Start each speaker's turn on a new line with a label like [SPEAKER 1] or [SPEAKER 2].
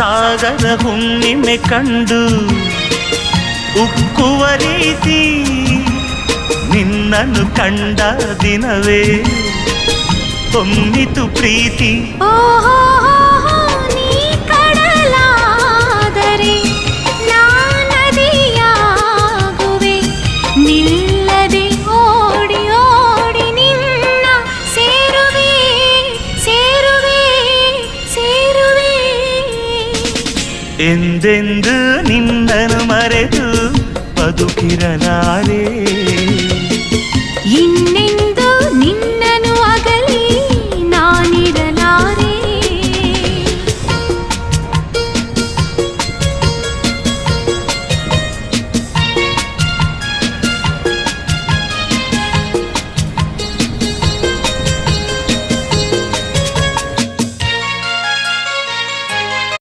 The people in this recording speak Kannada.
[SPEAKER 1] ಸಾಗರ ಹುಣ್ಣಿಮೆ ಕಂಡು ಉಕ್ಕುವ ರೀತಿ ನಿನ್ನನ್ನು ಕಂಡ ದಿನವೇ. ಹೊಮ್ಮಿತು ಪ್ರೀತಿ.
[SPEAKER 2] ಕಡಲಾದರೆ ನಾ ನದಿಯಾಗುವೆ
[SPEAKER 1] ಎಂದೆಂದು ನಿನ್ನನ್ನು ಮರೆತು ಬದುಕಿರಲಾರೆ
[SPEAKER 2] ಇನ್ನೆಂದು